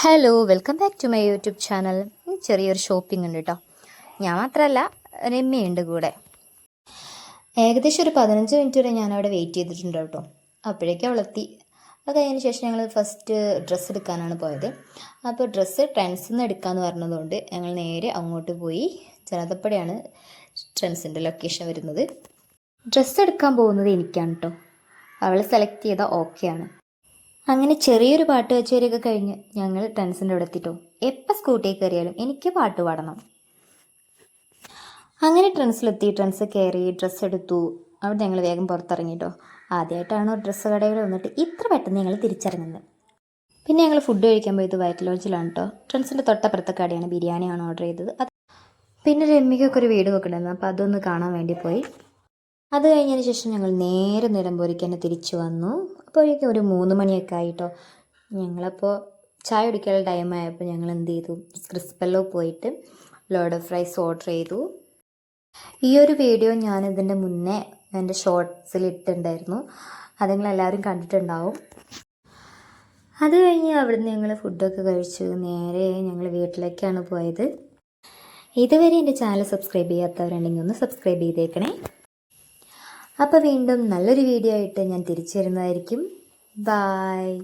Hello welcome back to my YouTube channel ചെറിയൊരു shopping ഉണ്ട് കേട്ടോ ഞാൻ മാത്രമല്ല രമ്യയുണ്ട് കൂടെ. ഏകദേശം ഒരു പതിനഞ്ച് മിനിറ്റ് വരെ ഞാൻ അവിടെ വെയിറ്റ് ചെയ്തിട്ടുണ്ട് കേട്ടോ അപ്പോഴേക്കും അവളെത്തി. അത് കഴിഞ്ഞതിന് ശേഷം ഞങ്ങൾ ഫസ്റ്റ് ഡ്രസ്സ് എടുക്കാനാണ് പോയത്. അപ്പോൾ ഡ്രസ്സ് ട്രെൻഡ്സിൽ നിന്ന് എടുക്കാമെന്ന് പറഞ്ഞതുകൊണ്ട് ഞങ്ങൾ നേരെ അങ്ങോട്ട് പോയി. ജനതപ്പടിയാണ് ട്രെൻഡ്സിന്റെ ലൊക്കേഷൻ വരുന്നത്. ഡ്രസ്സ് എടുക്കാൻ പോകുന്നത് എനിക്കാണ് കേട്ടോ അവൾ സെലക്ട് ചെയ്ത ഓക്കെയാണ് അങ്ങനെ ചെറിയൊരു പാട്ട് കച്ചേരിയൊക്കെ കഴിഞ്ഞ് ഞങ്ങൾ ടെൻസിന്റെ അവിടെ എത്തിട്ടോ. എപ്പോൾ സ്കൂട്ടിയിൽ കയറിയാലും എനിക്ക് പാട്ട് പാടണം. അങ്ങനെ ട്രെൻസിലെത്തി ട്രെൻസ് കയറി ഡ്രസ്സ് എടുത്തു. അവിടെ ഞങ്ങൾ വേഗം പുറത്തിറങ്ങിട്ടോ. ആദ്യമായിട്ടാണ് ഡ്രസ്സ് കടയിൽ വന്നിട്ട് ഇത്ര പെട്ടെന്ന് ഞങ്ങൾ തിരിച്ചിറങ്ങുന്നത്. പിന്നെ ഞങ്ങൾ ഫുഡ് കഴിക്കാൻ പോയത് വൈറ്റ് ലോഡ്ജിലാണ് കേട്ടോ ട്രെൻസിന്റെ തൊട്ടപ്പുറത്തെ കടയാണ് ബിരിയാണിയാണ് ഓർഡർ ചെയ്തത്. അത് പിന്നെ രമ്യക്കൊക്കെ ഒരു വീട് വെക്കണ്ടായിരുന്നു അപ്പോൾ അതൊന്ന് കാണാൻ വേണ്ടി പോയി. അത് കഴിഞ്ഞതിന് ശേഷം ഞങ്ങൾ നേരെ നിലമ്പൂരിക്ക് തന്നെ തിരിച്ചു വന്നു. അപ്പോഴേക്കും ഒരു മൂന്ന് മണിയൊക്കെ ആയിട്ടോ. ഞങ്ങളപ്പോൾ ചായ കുടിക്കാനുള്ള ടൈം ആയപ്പോൾ ഞങ്ങൾ എന്ത് ചെയ്തു? ക്രിസ്പെല്ലോ പോയിട്ട് ലോഡ് ഓഫ് റൈസ് ഓർഡർ ചെയ്തു. ഈ ഒരു വീഡിയോ ഞാൻ ഇതിന്റെ മുന്നേ എന്റെ ഷോർട്സിൽ ഇട്ടിട്ടുണ്ടായിരുന്നു. അത് നിങ്ങളെല്ലാവരും കണ്ടിട്ടുണ്ടാവും. അത് കഴിഞ്ഞ് അവിടുന്ന് ഞങ്ങൾ ഫുഡൊക്കെ കഴിച്ചു. നേരെ ഞങ്ങൾ വീട്ടിലേക്കാണ് പോയത്. ഇതുവരെ എന്റെ ചാനൽ സബ്സ്ക്രൈബ് ചെയ്യാത്തവരുണ്ടെങ്കിൽ ഒന്ന് സബ്സ്ക്രൈബ് ചെയ്തേക്കണേ. അപ്പോൾ വീണ്ടും നല്ലൊരു വീഡിയോ ആയിട്ട് ഞാൻ തിരിച്ചു വരുന്നതായിരിക്കും. ബായ്